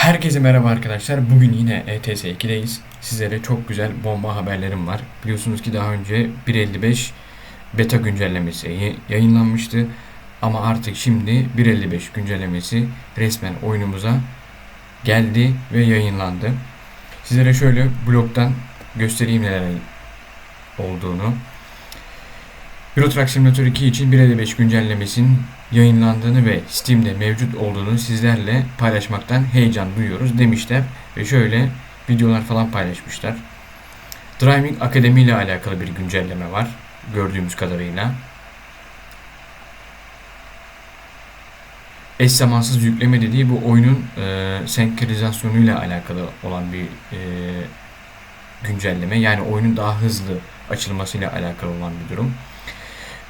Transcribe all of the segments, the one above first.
Herkese merhaba arkadaşlar. Bugün yine ETS 2'deyiz. Sizlere çok güzel bomba haberlerim var. Biliyorsunuz ki daha önce 1.55 beta güncellemesi yayı- yayınlanmıştı. Ama artık şimdi 1.55 güncellemesi resmen oyunumuza geldi ve yayınlandı. Sizlere şöyle bloktan göstereyim neler olduğunu. Euro Truck Simulator 2 için 1.55 güncellemesinin yayınlandığını ve Steam'de mevcut olduğunu sizlerle paylaşmaktan heyecan duyuyoruz demişler ve şöyle videolar falan paylaşmışlar. Driving Akademi ile alakalı bir güncelleme var gördüğümüz kadarıyla. Eş zamansız yükleme dediği bu oyunun e, senkronizasyonuyla alakalı olan bir e, güncelleme. Yani oyunun daha hızlı açılmasıyla alakalı olan bir durum.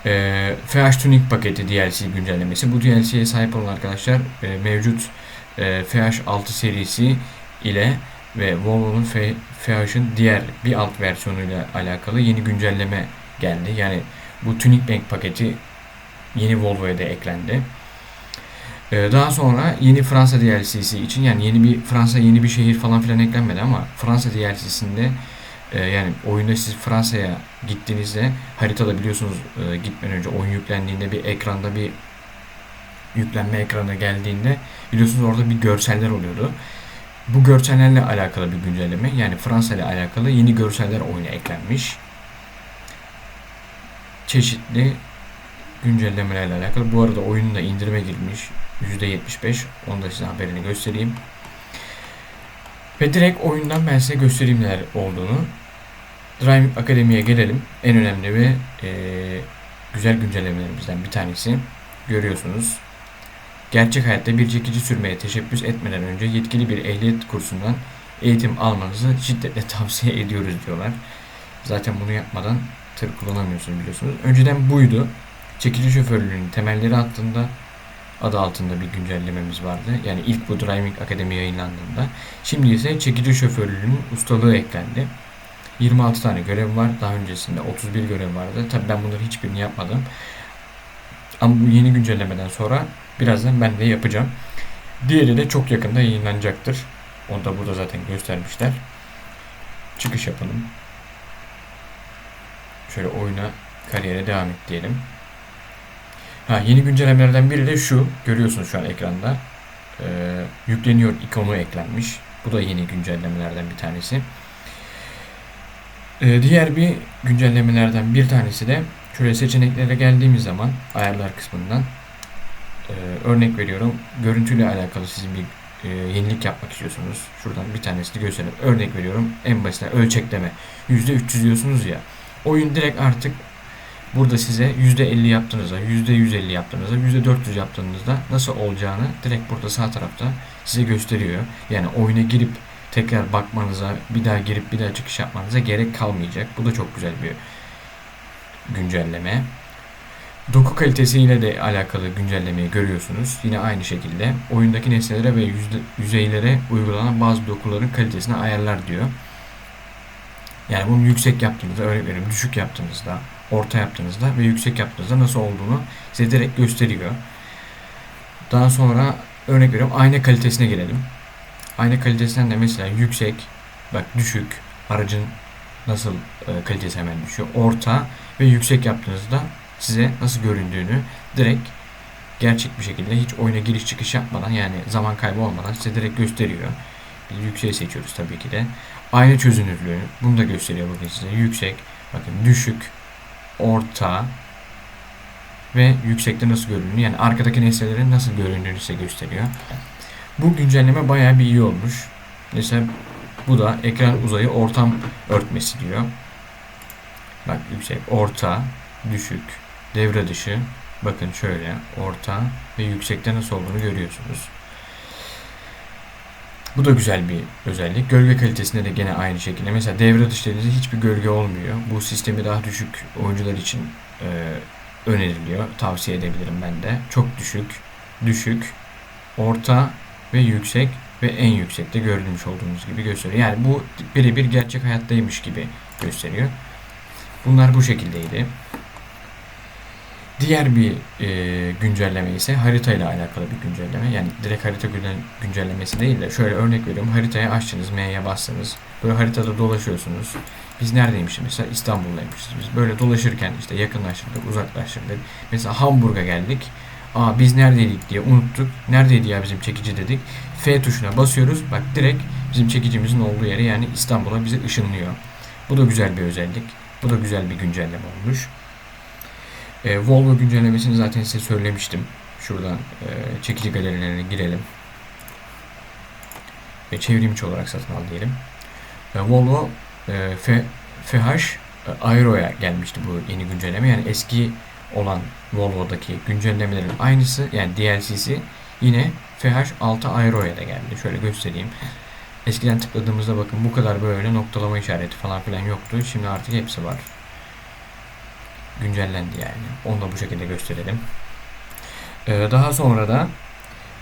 E, FH Tuning paketi DLC güncellemesi. Bu DLC'ye sahip olan arkadaşlar e, mevcut e, FH6 serisi ile ve Volvo'nun FH'ın diğer bir alt versiyonuyla alakalı yeni güncelleme geldi. Yani bu Tuning Bank paketi yeni Volvo'ya da eklendi. E, daha sonra yeni Fransa DLC'si için yani yeni bir Fransa yeni bir şehir falan filan eklenmedi ama Fransa DLC'sinde ee, yani oyunda siz Fransa'ya gittiğinizde haritada biliyorsunuz e, gitmeden önce oyun yüklendiğinde bir ekranda bir yüklenme ekranı geldiğinde biliyorsunuz orada bir görseller oluyordu. Bu görsellerle alakalı bir güncelleme yani Fransa ile alakalı yeni görseller oyuna eklenmiş. Çeşitli güncellemelerle alakalı. Bu arada oyunun da indirime girmiş. %75. Onu da size haberini göstereyim. Ve direkt oyundan ben size göstereyim neler olduğunu. Driving Akademi'ye gelelim. En önemli ve e, güzel güncellemelerimizden bir tanesi. Görüyorsunuz. Gerçek hayatta bir çekici sürmeye teşebbüs etmeden önce yetkili bir ehliyet kursundan eğitim almanızı şiddetle tavsiye ediyoruz diyorlar. Zaten bunu yapmadan tır kullanamıyorsunuz biliyorsunuz. Önceden buydu. Çekici şoförlüğünün temelleri attığında adı altında bir güncellememiz vardı. Yani ilk bu Driving Akademi yayınlandığında. Şimdi ise çekici şoförlüğünün ustalığı eklendi. 26 tane görev var. Daha öncesinde 31 görev vardı. Tabi ben bunları hiçbirini yapmadım. Ama bu yeni güncellemeden sonra birazdan ben de yapacağım. Diğeri de çok yakında yayınlanacaktır. Onu da burada zaten göstermişler. Çıkış yapalım. Şöyle oyuna, kariyere devam et diyelim. Ha, yeni güncellemelerden biri de şu. Görüyorsunuz şu an ekranda. Ee, yükleniyor ikonu eklenmiş. Bu da yeni güncellemelerden bir tanesi. Ee, diğer bir güncellemelerden bir tanesi de şöyle seçeneklere geldiğimiz zaman ayarlar kısmından e, örnek veriyorum. Görüntüyle alakalı sizin bir e, yenilik yapmak istiyorsunuz. Şuradan bir tanesini göstereyim. Örnek veriyorum. En basit ölçekleme. %300 diyorsunuz ya. Oyun direkt artık burada size %50 yaptığınızda, %150 yaptığınızda, %400 yaptığınızda nasıl olacağını direkt burada sağ tarafta size gösteriyor. Yani oyuna girip tekrar bakmanıza, bir daha girip bir daha çıkış yapmanıza gerek kalmayacak. Bu da çok güzel bir güncelleme. Doku kalitesiyle de alakalı güncellemeyi görüyorsunuz. Yine aynı şekilde oyundaki nesnelere ve yüzeylere uygulanan bazı dokuların kalitesini ayarlar diyor. Yani bunu yüksek yaptığınızda, örnek veriyorum düşük yaptığınızda, orta yaptığınızda ve yüksek yaptığınızda nasıl olduğunu size direkt gösteriyor. Daha sonra örnek veriyorum ayna kalitesine gelelim. Ayna kalitesinden de mesela yüksek, bak düşük, aracın nasıl e, kalitesi hemen düşüyor. Orta ve yüksek yaptığınızda size nasıl göründüğünü direkt gerçek bir şekilde hiç oyuna giriş çıkış yapmadan yani zaman kaybı olmadan size direkt gösteriyor. Yükseği seçiyoruz tabii ki de. Ayna çözünürlüğü bunu da gösteriyor bakın size. Yüksek, bakın düşük, orta ve yüksekte nasıl göründüğünü yani arkadaki nesnelerin nasıl göründüğünü size gösteriyor. Bu güncelleme bayağı bir iyi olmuş. Mesela bu da ekran uzayı ortam örtmesi diyor. Bak yüksek, orta, düşük, devre dışı. Bakın şöyle orta ve yüksekte nasıl olduğunu görüyorsunuz. Bu da güzel bir özellik. Gölge kalitesinde de gene aynı şekilde. Mesela devre dışı dediğinizde hiçbir gölge olmuyor. Bu sistemi daha düşük oyuncular için e, öneriliyor. Tavsiye edebilirim ben de. Çok düşük, düşük, orta ve yüksek ve en yüksekte görülmüş olduğunuz gibi gösteriyor. Yani bu birebir gerçek hayattaymış gibi gösteriyor. Bunlar bu şekildeydi. Diğer bir e, güncelleme ise harita ile alakalı bir güncelleme. Yani direkt harita güncel- güncellemesi değil de şöyle örnek veriyorum. Haritayı açtınız, M'ye bastınız. Böyle haritada dolaşıyorsunuz. Biz neredeymişiz mesela? İstanbul'daymışız. Biz böyle dolaşırken işte yakınlaştırdık, uzaklaştırdık. Mesela Hamburg'a geldik. Aa biz neredeydik diye unuttuk. Neredeydi ya bizim çekici dedik. F tuşuna basıyoruz. Bak direkt bizim çekicimizin olduğu yere yani İstanbul'a bizi ışınlıyor. Bu da güzel bir özellik. Bu da güzel bir güncelleme olmuş. E, Volvo güncellemesini zaten size söylemiştim. Şuradan e, çekici galerilerine girelim. Ve çevrimiçi olarak satın al diyelim. E, Volvo e, F, FH e, Aero'ya gelmişti bu yeni güncelleme. Yani eski olan Volvo'daki güncellemelerin aynısı yani DLC'si yine FH6 Aero'ya da geldi. Şöyle göstereyim. Eskiden tıkladığımızda bakın bu kadar böyle noktalama işareti falan filan yoktu. Şimdi artık hepsi var. Güncellendi yani. Onu da bu şekilde gösterelim. Ee, daha sonra da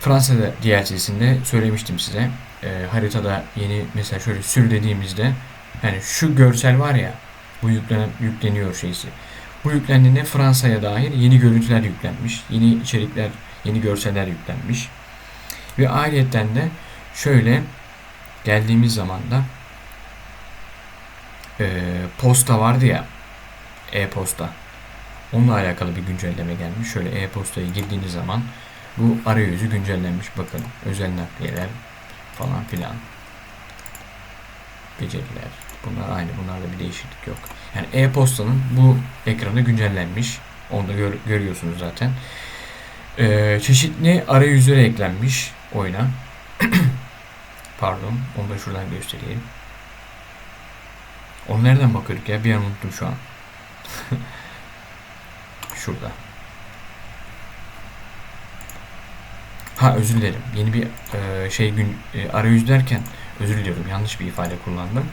Fransa'da DLC'sinde söylemiştim size. Ee, haritada yeni mesela şöyle sür dediğimizde yani şu görsel var ya bu yüklenen, yükleniyor şeysi. Bu yüklendiğinde Fransa'ya dair yeni görüntüler yüklenmiş. Yeni içerikler, yeni görseller yüklenmiş. Ve ayrıyetten de şöyle geldiğimiz zaman da e, posta vardı ya e-posta. Onunla alakalı bir güncelleme gelmiş. Şöyle e-postaya girdiğiniz zaman bu arayüzü güncellenmiş. Bakın özel nakliyeler falan filan. Beceriler. Bunlar aynı. Bunlarda bir değişiklik yok. Yani e-postanın bu ekranı güncellenmiş. Onu da gör- görüyorsunuz zaten. Ee, çeşitli arayüzleri eklenmiş oyuna. Pardon. Onu da şuradan göstereyim. Onu nereden bakıyorduk ya? Bir an unuttum şu an. Şurada. Ha özür dilerim. Yeni bir e, şey gün e, arayüz derken özür diliyorum. Yanlış bir ifade kullandım.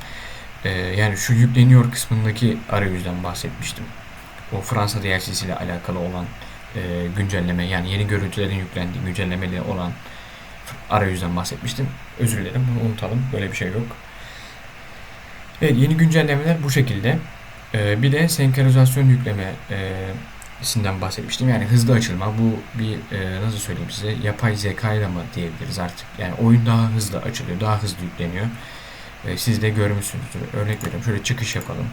E, yani şu yükleniyor kısmındaki arayüzden bahsetmiştim. O Fransa DLC'si ile alakalı olan e, güncelleme yani yeni görüntülerin yüklendiği güncellemeli olan arayüzden bahsetmiştim. Özür dilerim. Bunu unutalım. Böyle bir şey yok. Evet yeni güncellemeler bu şekilde. Ee, bir de senkronizasyon yükleme e, sinden bahsetmiştim. Yani hızlı açılma. Bu bir e, nasıl söyleyeyim size yapay zeka ile mı diyebiliriz artık. Yani oyun daha hızlı açılıyor. Daha hızlı yükleniyor. E, siz de görmüşsünüzdür. Örnek veriyorum. Şöyle çıkış yapalım.